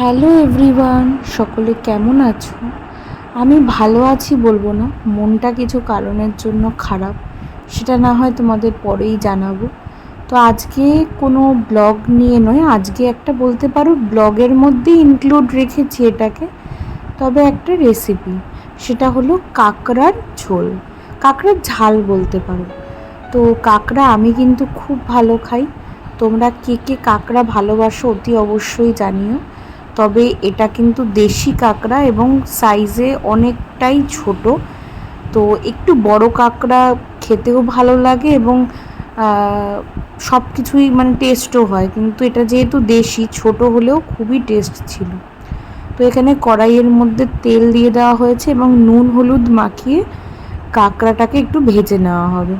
Hello everyone, সকলে কেমন আছো? আমি ভালো আছি বলব না, মনটা কিছু কারণের জন্য খারাপ, সেটা না হয় তোমাদের পরেই জানাব। তো আজকে কোনো ব্লগ নিয়ে নয়, আজকে একটা বলতে পারো ব্লগের মধ্যে ইনক্লুড রেখেছি এটাকে, তবে একটা রেসিপি সেটা হলো কাঁকড়ার ঝোল, কাঁকড়ার ঝাল বলতে পারো। তো কাঁকড়া আমি কিন্তু খুব ভালো খাই, তোমরা কে কে কাঁকড়া ভালোবাসো অতি অবশ্যই জানিও। তবে এটা কিন্তু দেশি কাঁকড়া এবং সাইজে অনেকটাই ছোট। তো একটু বড় কাঁকড়া খেতেও ভালো লাগে এবং সব কিছুই মানে টেস্টও হয়। কিন্তু এটা যেহেতু দেশি, ছোট হলেও খুবই টেস্ট ছিল। তো এখানে কড়াইয়ের মধ্যে তেল দিয়ে দেওয়া হয়েছে এবং নুন, হলুদ মাখিয়ে কাঁকড়াটাকে একটু ভেজে নেওয়া হবে।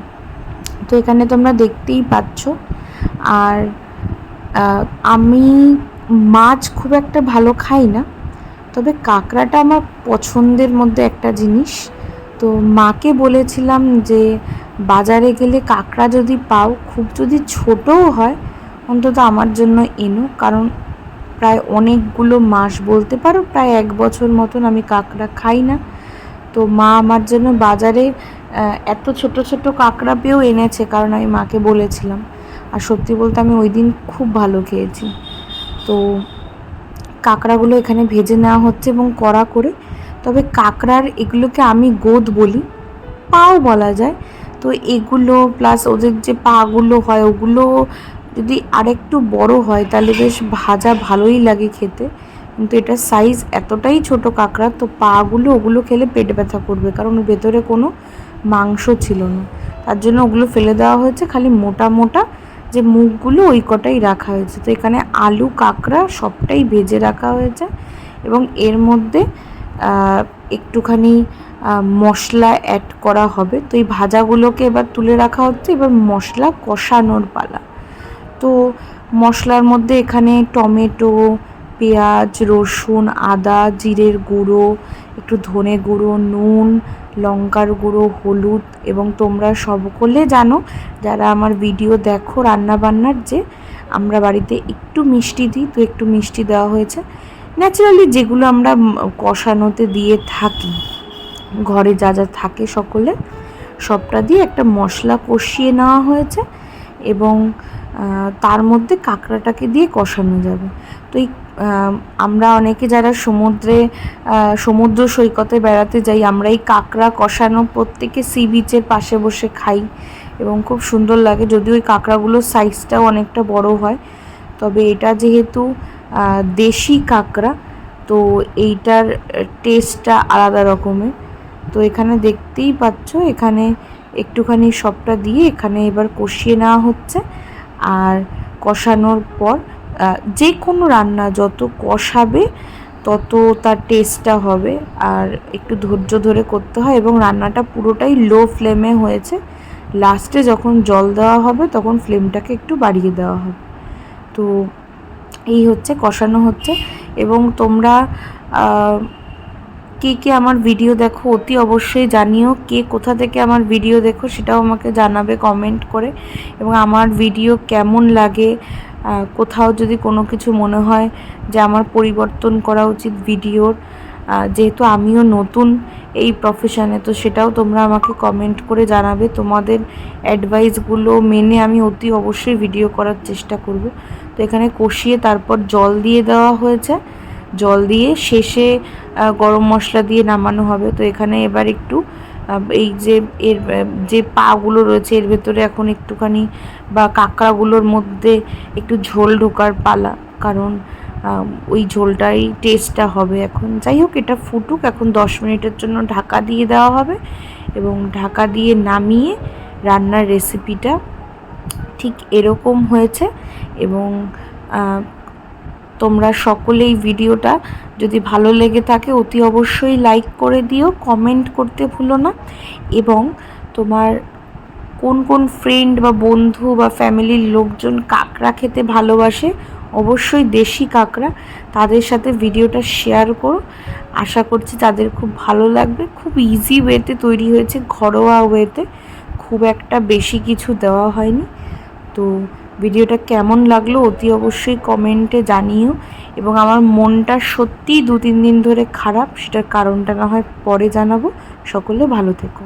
তো এখানে তোমরা দেখতেই পাচ্ছ। আর আমি মাছ খুব একটা ভালো খাই না, তবে কাঁকড়াটা আমার পছন্দের মধ্যে একটা জিনিস। তো মাকে বলেছিলাম যে, বাজারে গেলে কাঁকড়া যদি পাও, খুব যদি ছোটও হয়, অন্তত আমার জন্য এনো, কারণ প্রায় অনেকগুলো মাস বলতে পারো, প্রায় এক বছর মতন আমি কাঁকড়া খাই না। তো মা আমার জন্য বাজারে এত ছোট ছোট কাঁকড়া পেয়েও এনেছে, কারণ আমি মাকে বলেছিলাম। আর সত্যি বলতে আমি ওই দিন খুব ভালো খেয়েছি। তো কাঁকড়াগুলো এখানে ভেজে নেওয়া হচ্ছে এবং কড়া করে। তবে কাঁকড়ার এগুলোকে আমি গোদ বলি, পাও বলা যায়। তো এগুলো প্লাস ওদের যে পাগুলো হয়, ওগুলো যদি আরেকটু বড় হয় তাহলে বেশ ভাজা ভালোই লাগে খেতে। কিন্তু এটার সাইজ এতটাই ছোট কাঁকড়া তো পাগুলো ওগুলো খেলে পেট ব্যথা করবে কারণ ভেতরে কোনো মাংস ছিল না। তার জন্য ওগুলো ফেলে দেওয়া হয়েছে, খালি মোটা মোটা যে মুখগুলো ওই কটাই রাখা হয়েছে। তো এখানে আলু, কাঁকড়া সবটাই ভেজে রাখা হয়েছে এবং এর মধ্যে একটুখানি মশলা অ্যাড করা হবে। তো এই ভাজাগুলোকে এবার তুলে রাখা হচ্ছে। এবার মশলা কষানোর পালা। তো মশলার মধ্যে এখানে টমেটো, পেঁয়াজ, রসুন, আদা, জিরের গুঁড়ো, একটু ধনে গুঁড়ো, নুন লঙ্কার গুঁড়ো, হলুদ এবং তোমরা সকলে জানো, যারা আমার ভিডিও দেখো রান্নাবান্নার যে, আমরা বাড়িতে একটু মিষ্টি দিই, তো একটু মিষ্টি দেওয়া হয়েছে। ন্যাচারালি যেগুলো আমরা কষানোতে দিয়ে থাকি, ঘরে যা যা থাকে সকলে, সবটা দিয়ে একটা মশলা কষিয়ে নেওয়া হয়েছে এবং তার মধ্যে কাঁকড়াটাকে দিয়ে কষানো যাবে। তো এই আমরা অনেকে যারা সমুদ্রে সমুদ্র সৈকতে বেড়াতে যাই, আমরা এই কাঁকড়া কষানো প্রত্যেকে সি বিচের পাশে বসে খাই এবং খুব সুন্দর লাগে। যদিও ওই কাঁকড়াগুলোর সাইজটাও অনেকটা বড় হয়, তবে এটা যেহেতু দেশি কাঁকড়া, তো এইটার টেস্টটা আলাদা রকমের। তো এখানে দেখতেই পাচ্ছ, এখানে একটুখানি সবটা দিয়ে এখানে এবার কষিয়ে নেওয়া হচ্ছে। আর কষানোর পর যে কোনো রান্না যত কষাবে, তত তার টেস্টটা হবে। আর একটু ধৈর্য ধরে করতে হয় এবং রান্নাটা পুরোটাই লো ফ্লেমে হয়েছে। লাস্টে যখন জল দেওয়া হবে, তখন ফ্লেমটাকে একটু বাড়িয়ে দেওয়া হবে। তো এই হচ্ছে, কষানো হচ্ছে। এবং তোমরা কে কে আমার ভিডিও দেখো, অতি অবশ্যই জানিও কে কোথা থেকে আমার ভিডিও দেখো, সেটাও আমাকে জানাবে কমেন্ট করে। এবং আমার ভিডিও কেমন লাগে কোথাও যদি কোনো কিছু মনে হয় যে আমার পরিবর্তন করা উচিত ভিডিওর যেহেতু আমিও নতুন এই প্রফেশনে তো সেটাও তোমরা আমাকে কমেন্ট করে জানাবে। তোমাদের অ্যাডভাইসগুলো মেনে আমি অতি অবশ্যই ভিডিও করার চেষ্টা করব। তো এখানে কষিয়ে তারপর জল দিয়ে দেওয়া হয়েছে। জল দিয়ে শেষে গরম মশলা দিয়ে নামানো হবে। তো এখানে এবার একটু এই যে এর, যে পাগুলো রয়েছে, এর ভেতরে এখন একটুখানি বা কাঁকড়াগুলোর মধ্যে একটু ঝোল ঢোকার পালা। কারণ ওই ঝোলটাই টেস্টটা হবে এখন। যাই হোক, এটা ফুটুক। এখন দশ মিনিটের জন্য ঢাকা দিয়ে দেওয়া হবে এবং ঢাকা দিয়ে নামিয়ে রান্নার রেসিপিটা ঠিক এরকম হয়েছে এবং তোমরা সকলেই ভিডিওটা যদি ভালো লেগে থাকে, অতি অবশ্যই লাইক করে দিও কমেন্ট করতে ভুলো না। এবং তোমার কোন কোন ফ্রেন্ড বা বন্ধু বা ফ্যামিলির লোকজন কাঁকড়া খেতে ভালোবাসে, অবশ্যই দেশি কাঁকড়া, তাদের সাথে ভিডিওটা শেয়ার করো। আশা করছি তাদের খুব ভালো লাগবে। খুব ইজি ওয়েতে তৈরি হয়েছে, ঘরোয়া ওয়েতে খুব একটা বেশি কিছু দেওয়া হয়নি। তো ভিডিওটা কেমন লাগল অতি অবশ্যই কমেন্টে জানিও। এবং আমার মনটা সত্যিই দু তিন দিন ধরে খারাপ, সেটার কারণটা না হয় পরে জানাব। সকলে ভালো থেকো।